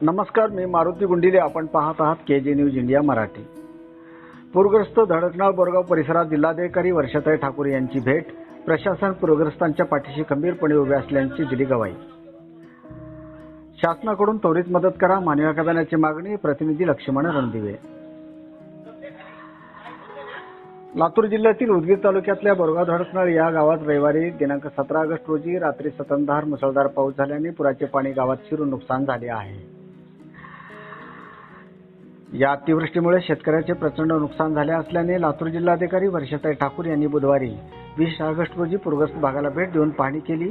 नमस्कार मी मारुती गुंडिले. आपण पाहत आहात के जे न्यूज इंडिया मराठी. पूरग्रस्त धडकनाळ बोरगाव परिसरात जिल्हाधिकारी वर्षाताई ठाकूर यांची भेट प्रशासन पूरग्रस्तांच्या पाठीशी खंबीरपणे उभे असल्याची दिली गवाई शासनाकडून त्वरित मदत करा मानवी खजान्याची मागणी प्रतिनिधी लक्ष्मण रणदिवे. लातूर जिल्ह्यातील उदगीर तालुक्यातल्या बोरगाव धडकनाळ या गावात रविवारी दिनांक सतरा ऑगस्ट रोजी रात्री सततधार मुसळधार पाऊस झाल्याने पुराचे पाणी गावात शिरून नुकसान झाले आहे. या अतिवृष्टीमुळे शेतकऱ्याचे प्रचंड नुकसान झाले असल्याने लातूर जिल्हाधिकारी वर्षाताई ठाकूर यांनी बुधवारी वीस ऑगस्ट रोजी पूरग्रस्त भागाला भेट देऊन पाहणी केली.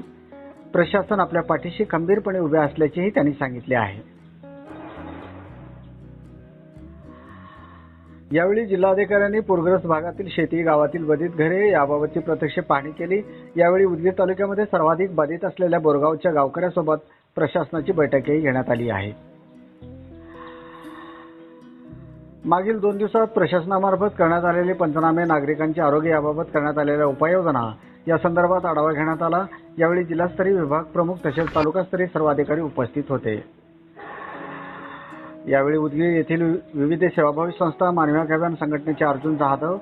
प्रशासन आपल्या पाठीशी खंबीरपणे उभे असल्याचेही त्यांनी सांगितले आहे. यावेळी जिल्हाधिकाऱ्यांनी पूरग्रस्त भागातील शेती गावातील बाधित घरे याबाबतची प्रत्यक्ष पाहणी केली. यावेळी उदगीर तालुक्यामध्ये सर्वाधिक बाधित असलेल्या बोरगावच्या गावकऱ्यासोबत प्रशासनाची बैठकही घेण्यात आली आहे. मागील दोन दिवसात प्रशासनामार्फत करण्यात आलेले पंचनामे नागरिकांच्या आरोग्य याबाबत करण्यात आलेल्या उपाययोजना या संदर्भात आढावा घेण्यात आला. यावेळी जिल्हास्तरीय विभाग प्रमुख तसेच तालुकास्तरीय सर्व अधिकारी उपस्थित होते. यावेळी उदगीर येथील विविध सेवाभावी संस्था मानवी संघटनेचे अर्जुन जाधव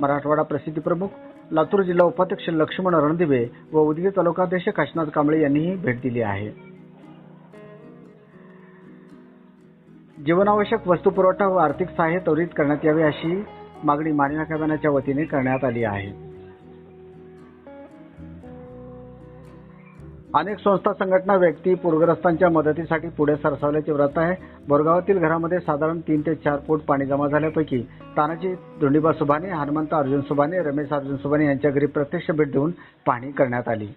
मराठवाडा प्रसिद्धी प्रमुख लातूर जिल्हा उपाध्यक्ष लक्ष्मण रणदिवे व उदगीर तालुकाध्यक्ष काशीनाथ कांबळे यांनीही भेट दिली आहे. जीवनावश्यक वस्तू पुरवठा व आर्थिक सहाय्य त्वरित करण्यात यावे अशी मागणी मानवी खजान्याच्या वतीने करण्यात आली आहे. अनेक संस्था संघटना व्यक्ती पूरग्रस्तांच्या मदतीसाठी पुढे सरसावल्याचे व्रत आहे. बोरगावातील घरामध्ये साधारण तीन ते चार फूट पाणी जमा झाल्यापैकी तानाजी धोंडीबा सुभाने हनुमंत अर्जुन सुभाने रमेश अर्जुन सुभाने यांच्या घरी प्रत्यक्ष भेट देऊन पाहणी करण्यात आली.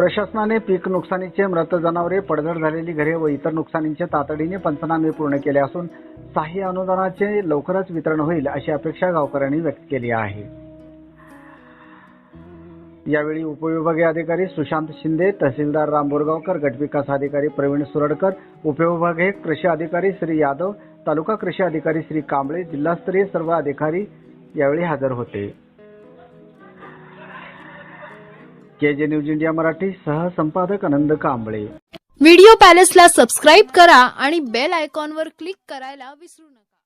प्रशासनाने पीक नुकसानीचे मृत जनावरे पडझड झालेली घरे व इतर नुकसानींचे तातडीने पंचनामे पूर्ण केले असून सहाय्य अनुदानाचे लवकरच वितरण होईल अशी अपेक्षा गावकऱ्यांनी व्यक्त केली आहे. यावेळी उपविभागीय अधिकारी सुशांत शिंदे तहसीलदार राम बोरगावकर गटविकास अधिकारी प्रवीण सुरडकर उपविभागीय कृषी अधिकारी श्री यादव तालुका कृषी अधिकारी श्री कांबळे जिल्हास्तरीय सर्व अधिकारी यावेळी हजर होते. K J news India Marathi सहसंपादक Anand Kamble. Video पॅलेसला सबस्क्राईब करा आणि बेल आयकॉनवर क्लिक करायला विसरू नका.